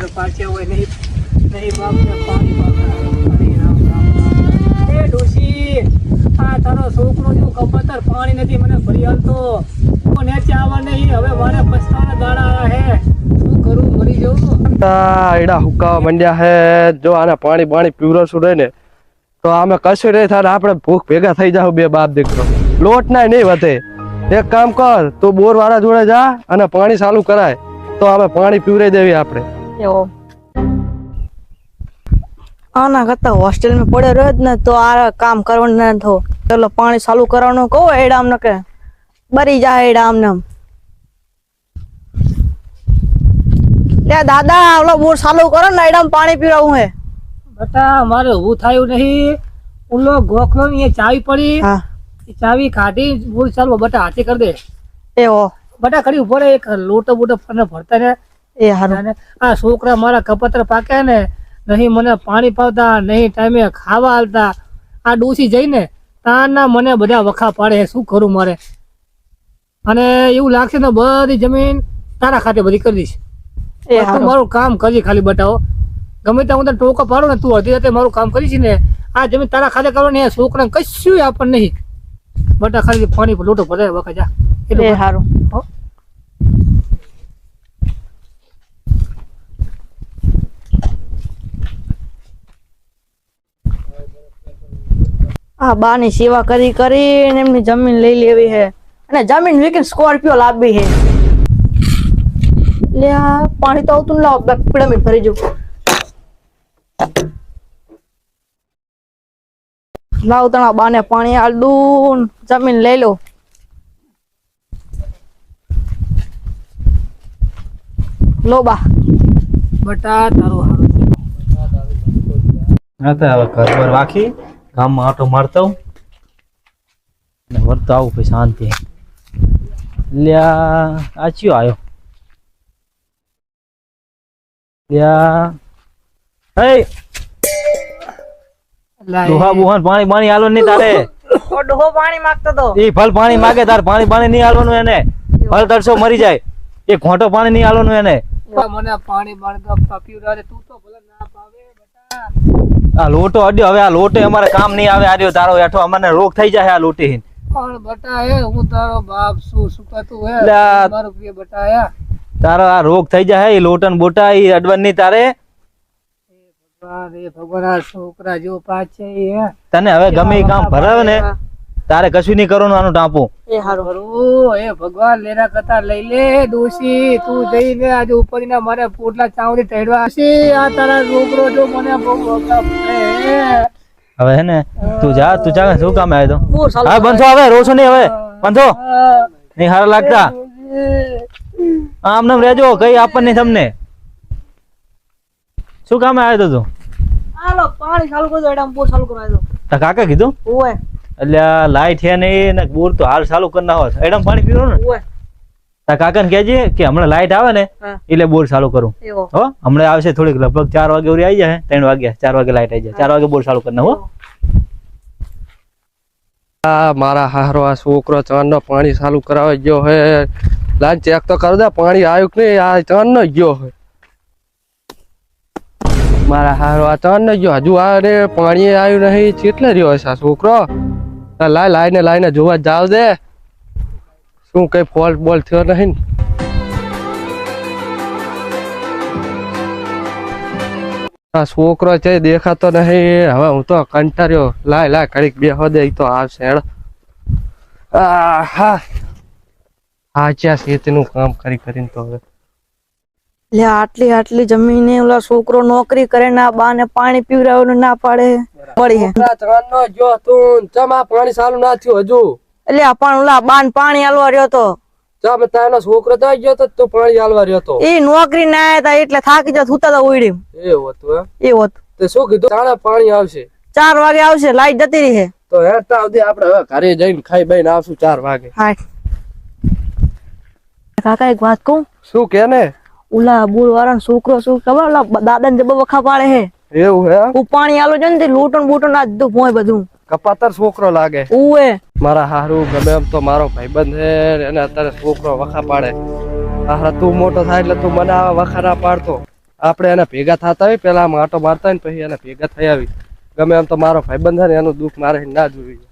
કપાતર પાછે હોય નહીં. નહીં બાપને કપાતર પાણી નથી, મને ભરી હાલતો નેચે આવવા નહીં, હવે મારે પસ્તાવાના દાડા હે. શું કરું, મરી એડા હુકાવા માંડ્યા હે, જો આને પાણી પાણી પીવરસું રહે ને, તો આમે કશું નહીં થાય આપણે ભૂખ ભેગા થઈ જાવ બે બાપ દીકરો. લોટ ના નહીં વધે. એક કામ કર, તું બોર વાળા જોડે જા અને પાણી ચાલુ કરાય. તો અમે પાણી પીવરાઈ દેવી આપણે. એવો. આના કરતા હોસ્ટેલમાં પડ્યો રહ્યો જ ને તો આ કામ કરવાનું ના થો. ચલો પાણી ચાલુ કરવાનું કહો એડામ ને કે બરી જાય એડામ ને લે દાદા ઓલો બોર ચાલુ કરો ને એડામ પાણી પીવડાવું હે. બટા મારે ઊભું થયું નહીં. ઉલો ગોખલો ની ચાવી પડી. હા. એ ચાવી કાઢી બોર ચાલુ બટા હાથે કરી દે. એવો. બટા કરી ઊભો રે એક લોટો બોટો ફરને ભરતા ને એ હારું. આ છોકરા મારા કપત્ર પાકે ને નહીં મને પાણી પાવતા નહીં ટાઈમે ખાવા આલતા. આ ડોસી જઈને તાના મને બધા વખા પાડે શું કરું મારે? અને એવું લાગશે ને બધી જમીન તારા ખાતે બધી કરી દઈશ. તું મારું કામ કરજે ખાલી બતાવો. ગમે ત્યાં હું તને ટોકો પાડું ને તું અડધી રાતે મારું કામ કરીશ ને આ જમીન તારા ખાતે કરવાની ને છોકરાને કશું આપણને નહીં. બટા ખાલી પાણી લોટો ભરાય વખત જા. એટલું એ ભર. હારું હો. આ બાની સેવા કરી કરીને એમની જમીન લઈ લેવી હે અને જમીન વેકીને સ્કોર્પિયો લાવી હે લે આ પાણી તો આવતું લાવ પીડામીટ ભરી જો લાવ તણા બાને પાણી આડું જમીન લઈ લો. લો બા. બટા તારું હારું છે. હા તો હવે ઘર પર રાખી ગામમાં આટો મારતા હું ને વળતો આવું પછી શાંતિ. લ્યા આ ચિયો આવ્યો દોહા બુહાન પાણી પાણી હાલવાનું નહીં તારે. ડોહો પાણી માંગતો તો. એ ફળ પાણી માગે તાર પાણી પાણી નહીં હાલવાનું એને. ફળ તરસો મરી જાય. એ ઘોટો પાણી નહીં હાલવાનું એને. મને પાણી બાણી તો પીવડાવે તું તો ભલે ના પાવે બટા. આ લોટો અડ્યો. હવે આ લોટે અમારે કામ નહીં આવે. આર્યો તારો એઠો અમને રોગ થઈ જાય આ લોટે પણ બટા હે હું તારો બાપ શું સુકાતું હે. મારું પ્રિય બટા હે તારો આ રોગ થઈ જાય એ લોટન બોટા એ અડવનની તારે. ભગવાન એ ભગવાન આ છોકરા જો પાછે એ તને હવે ગમે કામ ભરાવે ને. તારે કશું નહીં કરવાનું આનું ટાંપું. એ હારું એ ભગવાન લેના કરતા લઈ લે દોશી તું જઈને આજે ઉપરના મારે પોટલા ચાવડી ટેડવા છે આ તારા છોકરો જો મને બહુ હવે હે ને તું જા તું જા શું કામ આવ્યો તો? બોર બંધો હવે રોશો નહીં હવે. બંધો. નહીં હારા લાગતા. આમ નામ રહેજો કઈ આપણને તમને. શું કામ આવ્યો તો તું? હાલો પાણી ચાલુ કરી દો એડામ બોર ચાલુ કરાવી દો કાકા કીધું? ઓય. એટલે લાઈટ છે નહીં ને બોર તો હાલ ચાલુ કરી નાખો. એડમ પાણી પીવો ને? કાકા ને કેજે કહેજે કે હમણાં લાઈટ આવે ને એટલે બોર ચાલુ કરું. હો હમણાં આવશે થોડીક લગભગ ચાર વાગે ઉરી આવી જાય ત્રણ વાગ્યા ચાર વાગે લાઈટ આવી જાય. ચાર વાગે બોર ચાલુ કરી નાખો આ મારા હારો આ છોકરો ચાંદનો પાણી ચાલુ કરાવે ગયો હે. લાઈન ચેક તો કર દે પાણી આવ્યું કે નહીં? આ ચાંદનો ગયો હે. મારા હારો આ ચાંદનો ગયો. હજુ આ રે પાણી આવ્યું નહીં કેટલે રહ્યો છે આ છોકરો? લાય લાઈને લાઈને જોવા જાવ દે. શું કઈ ફોલ્ટ બોલ થયો નહીં? આ છોકરો છે દેખાતો નહીં. હવે હું તો કંટાર્યો લાય લાય કડીક બે દે તો આવશે, હેડ. હા. હા ચા ખેતીનું કામ કરી, કરીને તો હવે લે આટલી આટલી જમીને ઓલા છોકરો નોકરી કરે ના બા ને પાણી પીવડાવવાનું ના પાડે. પડી જો તું. ચમા પાણી ચાલુ ના થયું હજુ? એટલે પણ ઓલા બાન પાણી હાલવા રહ્યો તો. ચમ તારનો છોકરો તો ગયો તો તું પાણી હાલવા રહ્યો તો. એ નોકરી ના આયા તા એટલે થાકી જતો હુતા તા ઉડી એ હતું એમ? હતું. તે શું કીધું? તાણે પાણી આવશે. ચાર વાગે આવશે લાઈટ જતી રહી. તો હેઠતા સુધી આપણે હવે ઘરે જઈને ખાઈ બઈને આવશું ચાર વાગે. હા કાકા એક વાત કહું? શું કે ને? ઓલા બોલ વાળા છોકરો શું ખબર દાદા ને વખા પાડે હે? એવું હે? હું પાણી આલો છે ને લૂંટણ બૂટણ આ દીધું ભોય બધું. કપાતર છોકરો લાગે. ઉએ મારા હારું ગમે એમ તો મારો ભાઈબંધ છે એને અત્યારે છોકરો વખા પાડે. હારા તું મોટો થાય એટલે તું મને આવા વખા ના પાડતો. આપણે એને ભેગા થતા હોય પેલા આમ આટો મારતા હોય ને પછી એને ભેગા થઈ આવી. ગમે એમ તો મારો ભાઈબંધ છે ને એનું દુઃખ મારે ના જોયું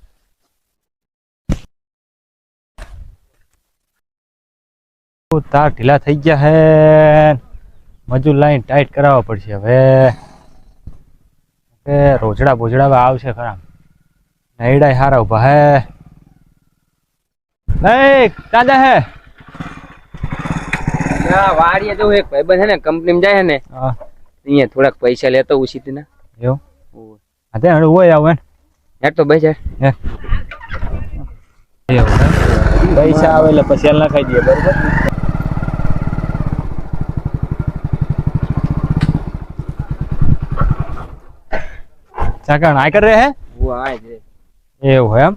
તાર ઢીલા થઈ ગયા હે. મજૂર લાઈન ટાઈટ કરાવવા પડશે હવે. રોજડા બોજડા આવશે ખરા. નૈડા હારા ઊભા હે. દાદા હે. ના વાડીએ જો એક ભાઈબંધ છે ને કંપનીમાં જાય ને અહીંયા થોડાક પૈસા લેતો ઉછી ના એવું? હા તે હોય આવું યાર તો ભાઈ હે. પૈસા આવે એટલે પછી હાલ નાખાઈ દઈએ બરોબર? ચાકણ આ કરે હે? હું આ રે. એવું હોય એમ.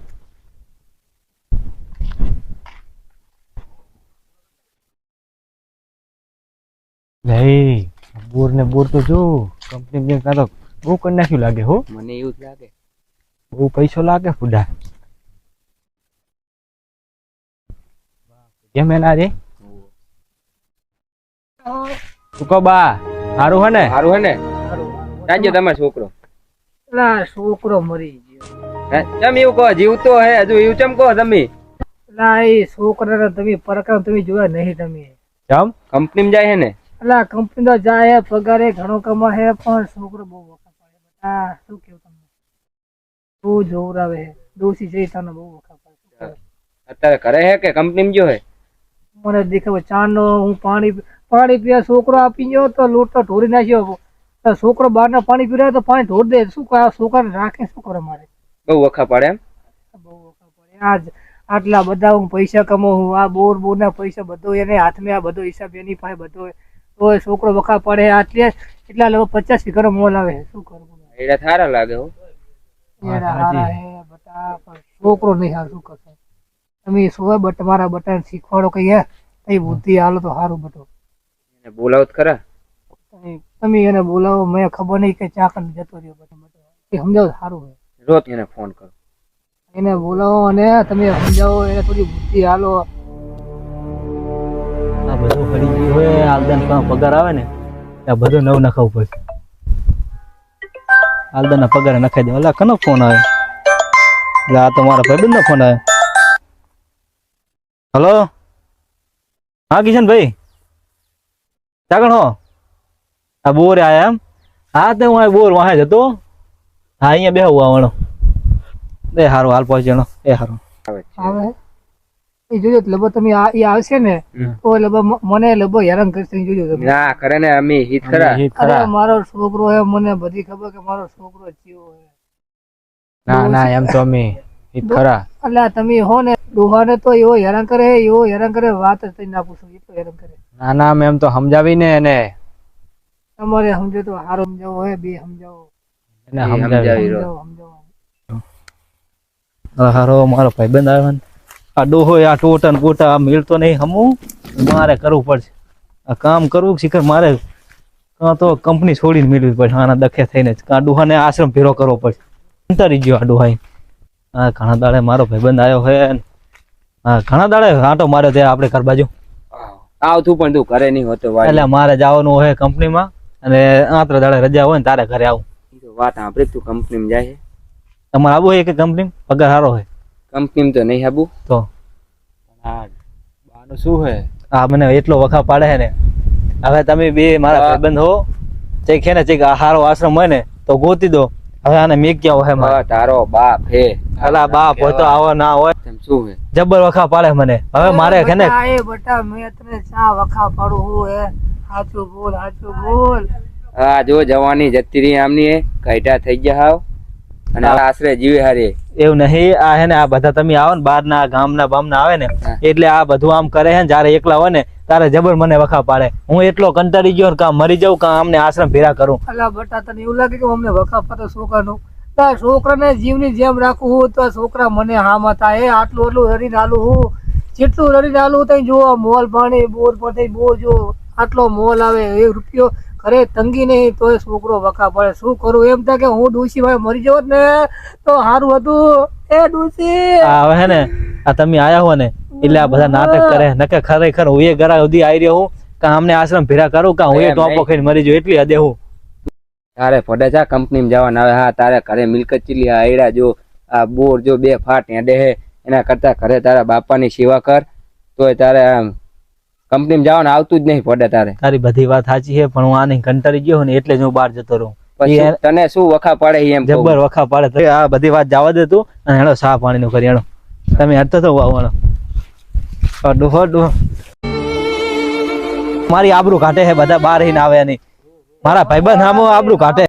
નહીં બોર ને બોર તો જો કંપની કાં તો બહુ કરી નાખ્યું લાગે હો. મને એવું જ લાગે. બહુ પૈસો લાગે ફૂડા. કેમ એના રે? સુકો કહો બા? સારું હે ને? સારું હે ને? જાજો તમારો છોકરો. પેલા છોકરો મરી ગયો. હે? ચમ એવું કહો જીવતો હે હજુ એવું ચમ કહો તમે? પેલા એ છોકરાને તમે પરકા તમે જોયા નહીં તમે. ચમ? કંપનીમાં જાય હે ને? પેલા કંપની તો જાય પગારે ઘણો કમાય પણ છોકરો બહુ વખા પડે બધા શું કેવું તમને? બહુ જોવરાવે હે. દોષી જઈ તને બહુ વખા પડે? અત્યારે ઘરે હે કે કંપનીમાં ગયો હે? મને દેખાવ ચાનો હું પાણી પાણી પીવા છોકરો આપી ગયો તો લોટ તો ઢોરી નાખ્યો. છોકરો બહારના પાણી પી રહ્યો તો પાણી ઢોર દે. શું કરે? આ છોકરાને રાખે શું કરે મારે? બહુ વખા પડે એમ? બહુ વખા પડે. આજ આટલા બધા હું પૈસા કમાઉં આ બોર બોર ના પૈસા બધો એને હાથમાં આ બધો હિસાબ એની પાસે બધો તો છોકરો વખા પડે. આટલે એટલા લોકો પચાસ વીઘાનો મોલ આવે. શું કરવું? એડા થારા લાગે હો. એના હારા હે બટા પણ છોકરો નહીં હાલ શું કરશે? તમે સોય બટ મારા બટાને શીખવાડો કઈ હે? કઈ બુદ્ધિ હાલો તો સારું બટો. એને બોલાવત ખરા? તમે એને બોલાવો મેં ખબર નહીં કે ચાકર જતો રહ્યો એ સમજાવો સારું હોય. રોજ એને ફોન કરો. એને બોલાવો અને તમે સમજાવો એને થોડી બુદ્ધિ હાલો. આ બધું ફરી ગયું હોય આલદાન પાસે પગાર આવે ને ત્યાં બધું નવું નખાવું પડશે. આલદાના પગાર નખાઈ દે અલા કનો ફોન આવે? એટલે આ તો મારા ભાઈબંધ નો ફોન આવે. હલો? હા કિશન ભાઈ? ચાકણ હો? આ બોર આયા એમ? હા તે હું આ બોર વાહે જતો. હા અહીંયા બેહું આવવાનો એ હારું હાલ પહોંચ્યો એ હારું. આવે. એ જોજો તો તમે આ એ આવશે ને તો લગભગ મને લગભગ હેરાન કરશે જોજો તમે. ના કરે ને અમે હિત ખરા. અરે મારો છોકરો હે મને બધી ખબર કે મારો છોકરો જીવો હે. ના ના એમ તો અમે હિત ખરા. એટલે તમે હો ને ડોહાને તો એવો હેરાન કરે એવો હેરાન કરે વાત જ ના પૂછો હેરાન કરે. ના ના મેં એમ તો સમજાવીને એને તમારે સમજો તો હારો સમજાવો હોય બે સમજાવો. હારો મારો ભાઈબંધ આવ્યો ને આ ડોહો આ ટોટા ગોટા આ મેળતો નહીં હમું? મારે કરવું પડશે. આ કામ કરવું શીખર મારે કાં તો કંપની છોડીને મેળવી પડશે આના દખે થઈને કાં ડોહાને આશ્રમ ફેરો કરવો પડશે. અંતરી ગયો આ ડોહાઈ હા ઘણા દાડે મારો ભાઈબંધ આવ્યો હે ને હા ઘણા દાડે આંટો માર્યો ત્યાં આપણે ઘર બાજુ. આવતું પણ તું ઘરે નહીં હોતો એટલે મારે જવાનું હોય કંપનીમાં. અને આત્ર દાડે રજા હોય ને તારે ઘરે આવું. વાત આપણે તું કંપનીમાં જાય છે. તમારે આવું હોય કે કંપની પગાર સારો હોય. કંપનીમાં તો નહીં આવું. તો? બાનું શું હે આ મને એટલો વખા પાડે છે ને. હવે તમે બે મારા ભાઈબંધ હો જે છે ને જે આ હારો આશ્રમ હોય ને તો ગોતી દો. હવે આને મેં ક્યાં હોય મારે તારો બાપ હે અલા બાપ હોય તો આવો ના હોય. તેમ શું હે જબર વખા પાડે મને. હવે મારે છે ને બટા, એ બટા મેં તને ચા વખા પાડું હું હે. સાચું બોલ સાચું બોલ. હા જો જવાની જતી રહી આમની એ થઈ ગયા હાવ. અને આશરે જીવે હારે. એવું નહીં આ હે ને આ બધા તમે આવો ને બહાર ના ગામના બામના આવે ને એટલે આ બધું આમ કરે છે ને જયારે એકલા હોય ને તારે જબર મને વખા પાડે. હું એટલો કંટાળી ગયો ને કાં મરી જાઉં કાં અમને આશ્રમ ભેરા કરું. અલા બટા તને એવું લાગે કે અમને વખા છોકરા છોકરાનું? છોકરા ને છોકરાને જીવની જેમ રાખવું હું તો છોકરા મને હામાં થાય. એ આટલું આટલું રડીને હાલું હું. જેટલું રડીને હાલું તઈ જો મોલ પાણી બોર પર થઈ બો જો આટલો મોલ આવે એ રૂપિયો ઘરે તંગી નહીં તોય છોકરો વખા પડે. શું કરું? એમ થાય કે હું ડૂસી ભાઈ મરી જાવ ને તો સારું હતું. એ ડૂસી હવે હે ને આ તમે આયા હો ને એટલે આ બધા નાટક કરે. નકે ખરેખર હું એ ઘરા સુધી આવી રહ્યો હું કા અમને આશ્રમ ભેરા કરું કા હું એ ટોપો ખાઈને મરી જાઉં એટલી હદે હું. તારે ફોડે છે કંપનીમાં જવાના? આવે હા તારે ઘરે મિલકત ચીલી આયડા જો આ બોર જો બે ફાટ એડે હે એના કરતા ઘરે તારા બાપાની સેવા કર તોય તારે આમ કંપનીમાં જવાનું આવતું જ નહીં પડે તારે. તારી બધી વાત સાચી છે પણ હું આને કંટાળી ગયો ને એટલે જ હું બહાર જતો રહું. તને શું વખા પડે એમ. જબ્બર વખા પાડે. તો આ બધી વાત જવા દે તું અને હેડો સા પાણીનું કરી હેડો. તમે હટતો તો વાવવાનો ડોહો ડોહો. મારી આબરૂ કાઢે છે બધા બહાર રહીને આવે નહીં મારા ભાઈબંધ સામો આબરૂ કાઢે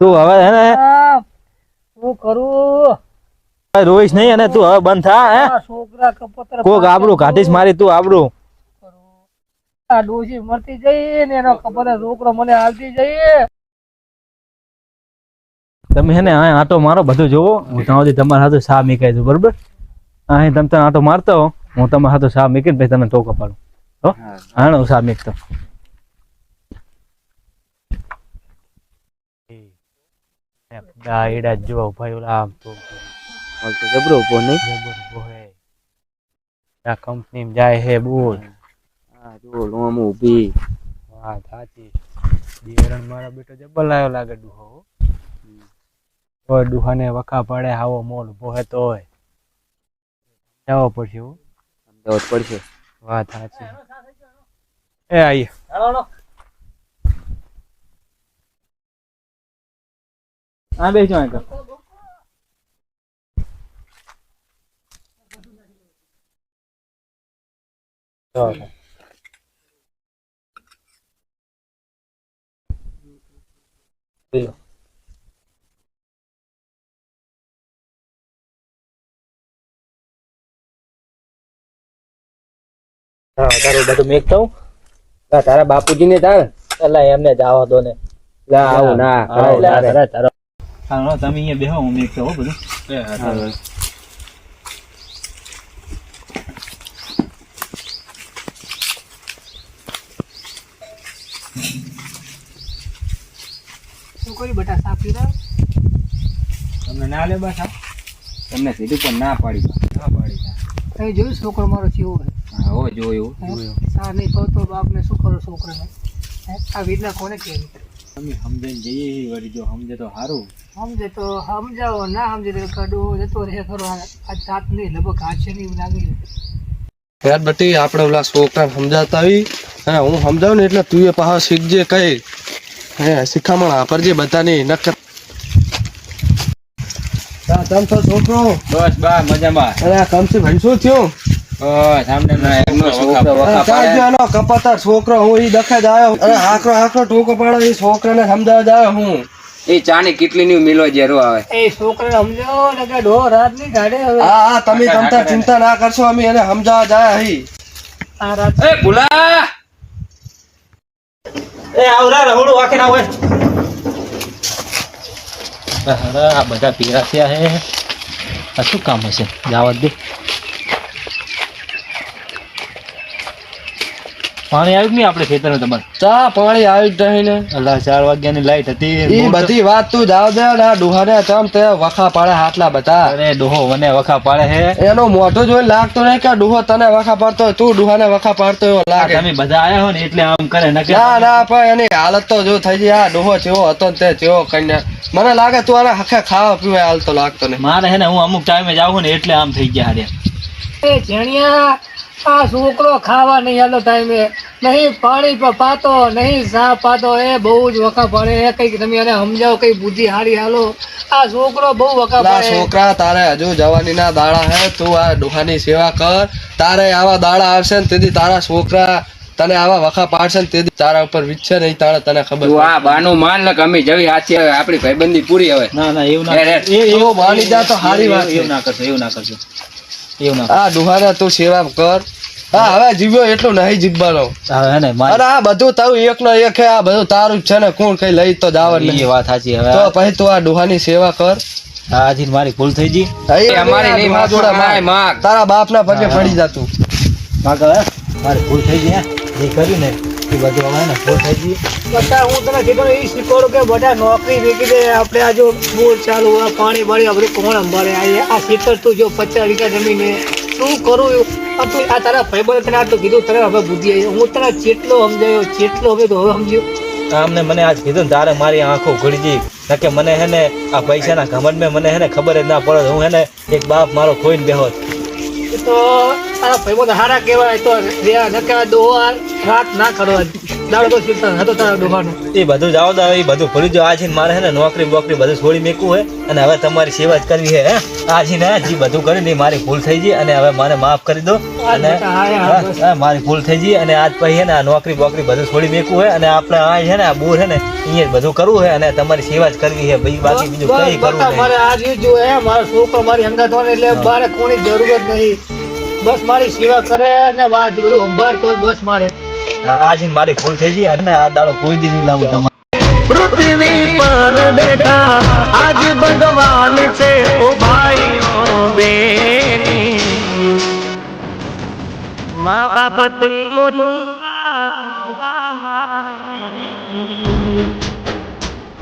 તું હવે હે ને? શું કરું? રોઈશ નહીં અને તું હવે બંધ થા હે? છોકરા કપોતર કોક આબરૂ કાઢીશ મારી તું આબરૂ. આ ડોશી મરતી જઈ ને એનો કપોતર છોકરો મને હાલતી જઈએ. તમે હે ને આ આટો મારો બધું જોવો. હું ત્યાં સુધી તમારા હાથે સા મીકાઈ દઉં બરોબર? અહીં તમે તને આટો મારતો હું તમારા હાથે સા મીકીને પછી તમને ટોકો પાડું હો? હા. હા હું સા મીકતો ડાયડા જોવા ભાઈ ઓલા આમ તો. તો જબરો ઊભો નહીં? જબર બોહે આ કંપની જાય હે બોલ. હા જો લોમ ઊભી. હા સાચી. દિયરણ મારા બેટો જબર લાયો લાગે ડુહો હો. તોય ડુહાને વખા પડે આવો મોલ બોહે તોય. જાવો પડશે હું. સમજાવવું જ પડશે. વાત સાચી. એ આઈ. હાલો બે જો આગળ ચાલો પેલો હા તારું બધું મેકતા હું આ તારા બાપુજીને તાર એટલે એમને જ આવવા દો ને લા આવું ના આવો, કરાય તારે. તારે, તારે. હા, હા, તમે અહીંયા બેહો હું મેકતો હો બધું હા. શું કર્યું બેટા સાફ પીરા તમને ના લે બસ તમને કીધું પણ ના પાડી. ના પાડી તમે જોયું છોકરો મારો કેવો હે હો જોયું. હે? સા નહીં કહો તો બાપને શું કરો છોકરાને? આ વિધના કોને કહેવી તમે સમજાઈને જઈએ વળી જો સમજે તો સારું સમજે તો સમજાવો ના સમજે તો કડો જતો રહે ખરો. આ આ જાત નહીં લગભગ હાથ છે નહીં લાગે. યાર બટી આપણે ઓલા છોકરાને સમજાતા આવી. હા હું સમજાવું ને એટલે તું એ પાછા શીખજે કઈ. હે શિખામણ વાપરજે બધાની નક્કર તમ તો છોકરો? બસ બા મજામાં. અરે આ કમથી ભાઈ શું થયું? છોકરો છોકરો હું ઈ દખે જ આવ્યો અરે હાકરો હાકરો ટૂંકો પાડો એ છોકરાને સમજાવવા આવ્યો હું. એ ચાની કેટલી ની મિલો જેરો આવે. એ છોકરાને સમજાવો ને કે ઢો રાત નહીં કાઢે હવે. હા હા તમે તમતા ચિંતા ના કરશો અમે એને સમજાવવા જાય હી. આ રાત એ ભુલા! એ આવરા રહોડું વાકે ના હોય. આ બધા પીરા થયા હે. આ શું કામ હશે? જાવત દે. પાણી આવ્યું નહીં આપણે ખેતરમાં તમારે. ચા પાણી આવ્યું જ નહીં ને. અલા ચાર વાગ્યાની લાઈટ હતી. એ બધી વાત તું જાવ દે ને. આ ડુહાને ચમ તે વખા પાડે હાટલા બધા. અરે ડોહો મને વખા પાડે હે. એનો મોઢો જોઈ લાગતો નહીં કે ડોહો તને વખા પાડતો તું ડુહાને વખા પાડતો એવો લાગે. તમે બધા આયા હો ને એટલે આમ કરે ના ના પણ એની હાલત તો જો થઈ ગઈ. આ ડોહો જેવો હતો ને તે ચેવો કઈને મને લાગે તું આને હખે ખાવા પીવા હાલતો લાગતો નહીં. મારે હે ને હું અમુક ટાઈમે જાઉં ને એટલે આમ થઈ ગયા હારે. એ જેણિયા આ છોકરો ખાવા નહીં હાલો ટાઈમે. નહીં પાણી પાતો નહીં સા પાતો એ બહુ જ વખા પડે. એ કંઈક તમે એને સમજાવો કઈ બુદ્ધિ હારી હાલો. આ છોકરો બહુ વખા પડે. છોકરા તારે હજુ જવાની ના દાડા હે તું આ ડોહાની સેવા કર. તારે આવા દાડા આવશે ને તેથી તારા છોકરા તને આવા વખા પાડશે ને તેથી તારા ઉપર વિચશે નહીં તારે તને ખબર. આ બાનું માન લે કે અમે જવી હાથી હવે આપણી ભાઈબંધી પૂરી હવે. ના ના એવું ના એવું માની જા તો સારી વાત એવું ના કરશે એવું ના કરશો. એવું આ ડોહાને તું સેવા કર. હા હવે જીવ્યો એટલું નહીં જીવવાનો. હવે ને અરે આ બધું તારું એક નો એક હે આ બધું તારું જ છે ને કોણ કઈ લઈ તો જ નહીં વાત સાચી હવે તો પછી તું આ ડોહાની સેવા કર. હાજી મારી ભૂલ થઈ ગઈ. અમારી નહીં માં જોડે માય માગ. માગ. તારા બાપ ના પગે પડી જા તું. હવે મારી ભૂલ થઈ ગઈ હે. જે કર્યું ને એ બધું હવે ને ભૂલ થઈ ગઈ બધા હું તને કીધું એ શીખવાડું કે બધા નોકરી વેચી દે આપણે આ જો બોર ચાલુ પાણી બાળી આપણે કોણ અંબારે આ ખેતર તું જો પચાસ વીઘા જમીને શું કરું? આ તું આ તારા ભાઈબંધ તને આટલું કીધું તને હવે બુદ્ધિ આવી. હું તને જેટલો સમજાયો જેટલો હવે તો હવે સમજ્યો. આમને મને આજ કીધું તારે મારી આંખો ઘડી ગઈ નકે મને હે ને આ પૈસાના ઘમંડ મેં મને હે ને ખબર જ ના પડે. હું હે ને એક બાપ મારો ખોઈને બેહો. તો તારા ભાઈબંધ હારા કહેવાય તો રહ્યા ન કહેવાય દો રાત ના કરવા દાડો તો ચિંતા હતો તારા ડોહાનું એ બધું જાવ દા એ બધું ભૂલી જાઓ. આજે મારે હે ને નોકરી બોકરી બધું છોડી મેકવું હે. અને હવે તમારી સેવા જ કરવી હે હે. આજે ને જે બધું કર્યું ને મારી ભૂલ થઈ ગઈ અને હવે મને માફ કરી દો. અને બસ. મારી ભૂલ થઈ ગઈ અને આજ પછી હે ને આ નોકરી બોકરી બધું છોડી મેકવું હે. અને આપણે આ છે ને આ બોર હે ને અહીંયા બધું કરવું હે અને તમારી સેવા જ કરવી હે. બીજું બાકી બીજું કઈ કરવું મારે આ જો હે. મારો છોકરો મારી અંગત એટલે બારે કોની જરૂરત નહીં. બસ મારી સેવા કરે અને વાત બધું અંબાર તો બસ મારે. આજે મારી ભૂલ થઈ ગઈ અને આ દાડો કોઈ દી નહીં લાવું તમારે. પૃથ્વી પર બેઠા આજ ભગવાન છે ઓ ભાઈઓ બેની. મા બાપ મોટું